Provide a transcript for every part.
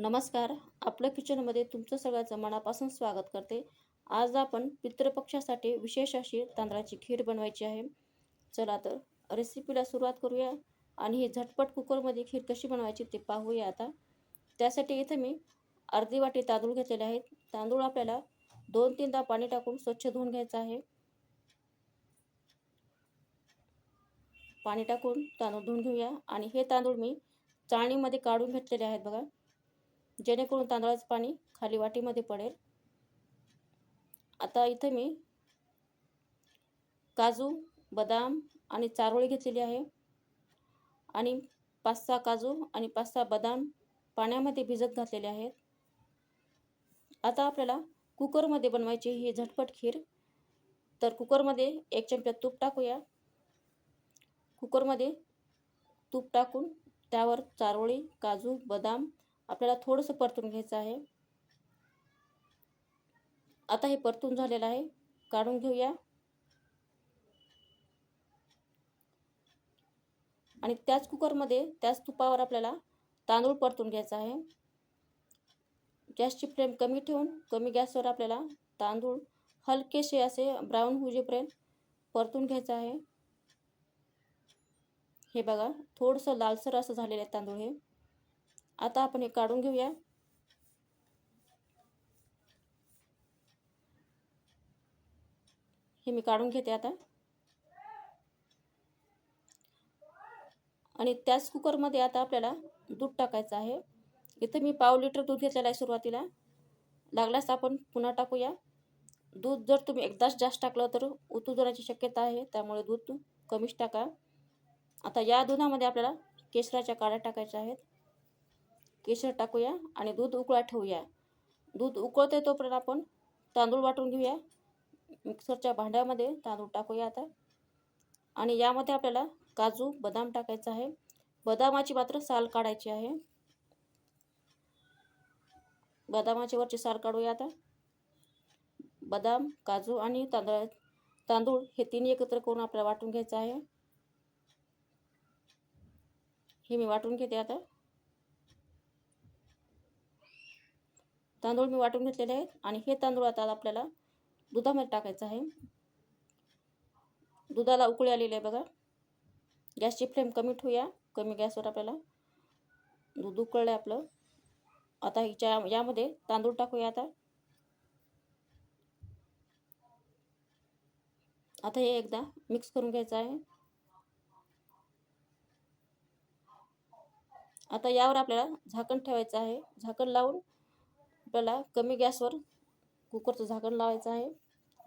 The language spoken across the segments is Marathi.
नमस्कार. आपलं किचनमध्ये तुमचं सगळ्याचं मनापासून स्वागत करते. आज आपण पितृपक्षासाठी विशेष अशी तांदळाची खीर बनवायची आहे. चला तर रेसिपीला सुरुवात करूया आणि ही झटपट कुकरमध्ये खीर कशी बनवायची ते पाहूया आता. त्यासाठी इथं मी अर्धी वाटी तांदूळ घेतलेले आहेत. तांदूळ आपल्याला दोन तीनदा पाणी टाकून स्वच्छ धुवून घ्यायचं आहे. पाणी टाकून तांदूळ धुवून घेऊया आणि हे तांदूळ मी चाळणीमध्ये काढून घेतलेले आहेत बघा. जेणेकरून तांदळाचं पाणी खाली वाटीमध्ये पडेल. आता इथं मी काजू बदाम आणि चारोळी घेतलेली आहे. आणि पाच सहा काजू आणि पाच सहा बदाम पाण्यामध्ये भिजत घातलेले आहेत. आता आपल्याला कुकरमध्ये बनवायची ही झटपट खीर. तर कुकरमध्ये एक चमचा तूप टाकूया. कुकरमध्ये तूप टाकून त्यावर चारोळी काजू बदाम आपल्याला थोडंसं परतून घ्यायचं आहे. आता हे परतून झालेलं आहे. काढून घेऊया. आणि त्याच कुकरमध्ये त्याच तुपावर आपल्याला तांदूळ परतून घ्यायचा आहे. गॅसची फ्लेम कमी ठेवून कमी गॅसवर आपल्याला तांदूळ हलकेसे असे ब्राऊन होजेपर्यंत परतून घ्यायचं आहे. हे बघा थोडंसं लालसर असं झालेलं आहे तांदूळ हे. आता आपण हे काढून घेऊया. हे मी काढून घेते आता. आणि त्याच कुकरमध्ये आता आपल्याला दूध टाकायचं आहे. इथं मी पाव लिटर दूध घेतलेलं आहे सुरुवातीला. लागल्यास आपण पुन्हा टाकूया. दूध जर तुम्ही एकदाच जास्त टाकलं तर उतू जाण्याची शक्यता आहे. त्यामुळे दूध कमीच टाका. आता या दुधामध्ये आपल्याला केशराच्या काड्या टाकायच्या आहेत. केशर टाकूया आणि दूध उकळा ठेवूया. दूध उकळते तोपर्यंत आपण तांदूळ वाटून घेऊया. मिक्सरच्या भांड्यामध्ये तांदूळ टाकूया आता. आणि यामध्ये आपल्याला काजू बदाम टाकायचं आहे. बदामाची मात्र साल काढायची आहे. बदामाची वरची साल काढूया आता. बदाम काजू आणि तांदळा तांदूळ हे तिन्ही एकत्र करून आपल्याला वाटून घ्यायचं आहे. हे मी वाटून घेते आता. तांदूळ मी वाटून घेतलेले आहेत आणि हे तांदूळ आता आपल्याला दुधामध्ये टाकायचं आहे. दुधाला उकळी आलेली आहे बघा. गॅसची फ्लेम कमी ठेवूया. कमी गॅसवर आपल्याला दूध उकळलं आहे आपलं. आता हिच्या यामध्ये तांदूळ टाकूया आता. आता हे एकदा मिक्स करून घ्यायचं आहे. आता यावर आपल्याला झाकण ठेवायचं आहे. झाकण लावून आपल्याला कमी गॅसवर कुकरचं झाकण लावायचं आहे.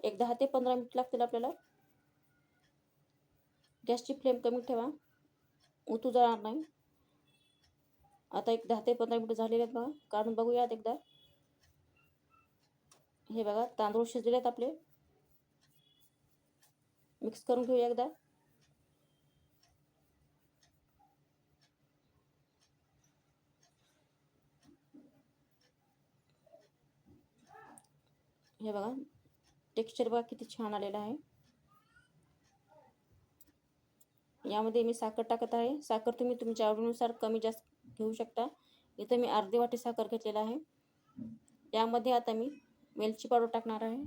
एक दहा ते पंधरा मिनिट लागतील आपल्याला. गॅसची फ्लेम कमी ठेवा. उतू जाणार नाही. आता एक दहा ते पंधरा मिनिटं झालेले आहेत बघा. काढून बघूयात एकदा. हे बघा तांदूळ शिजलेले आहेत आपले. मिक्स करून घेऊया एकदा. हे बघा. टेक्स्चर बघा किती छान आलेलं आहे. यामध्ये मी साखर टाकत आहे. साखर तुम्ही तुमच्या आवडीनुसार कमी जास्त घेऊ शकता. इथं मी अर्धी वाटी साखर घेतलेला आहे. यामध्ये आता मी वेलची पावडर टाकणार आहे.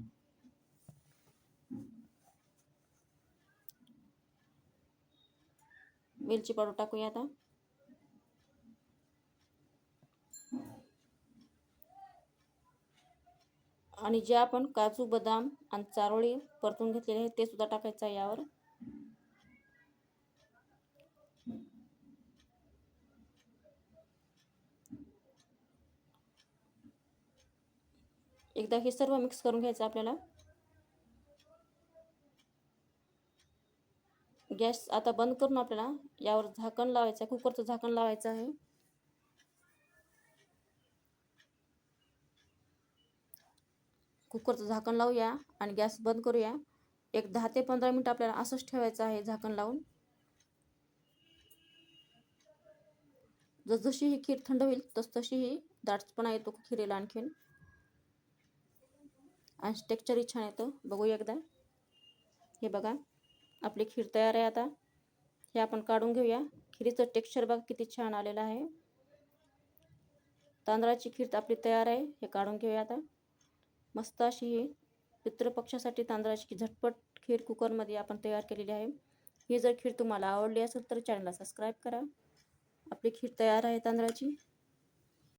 वेलची पावडर टाकूया आता. आणि जे आपण काजू बदाम आणि चारोळी परतून घेतलेले आहेत ते सुद्धा टाकायचं आहे यावर. एकदा हे सर्व मिक्स करून घ्यायचं आपल्याला. गॅस आता बंद करून आपल्याला यावर झाकण लावायचं आहे कुकरचं झाकण लावायचं आहे. कुकरचं झाकण लावूया आणि गॅस बंद करूया. एक दहा ते पंधरा मिनटं आपल्याला असंच ठेवायचं आहे झाकण लावून. जसजशी ही खीर थंड होईल तसतशी ही दाटपणा येतो खिरीला आणखीन. आणि टेक्स्चरही छान येतं बघूया एकदा. हे बघा आपली खीर तयार आहे आता. हे आपण काढून घेऊया. खिरीचं टेक्स्चर बघा किती छान आलेलं आहे. तांदळाची खीर आपली तयार आहे. हे काढून घेऊया आता. मस्त अशी ही पितृपक्षासाठी तांदळाची झटपट खीर कुकरमध्ये आपण तयार केलेली आहे. ही जर खीर तुम्हाला आवडली असेल तर चॅनलला सबस्क्राईब करा. आपली खीर तयार आहे तांदळाची.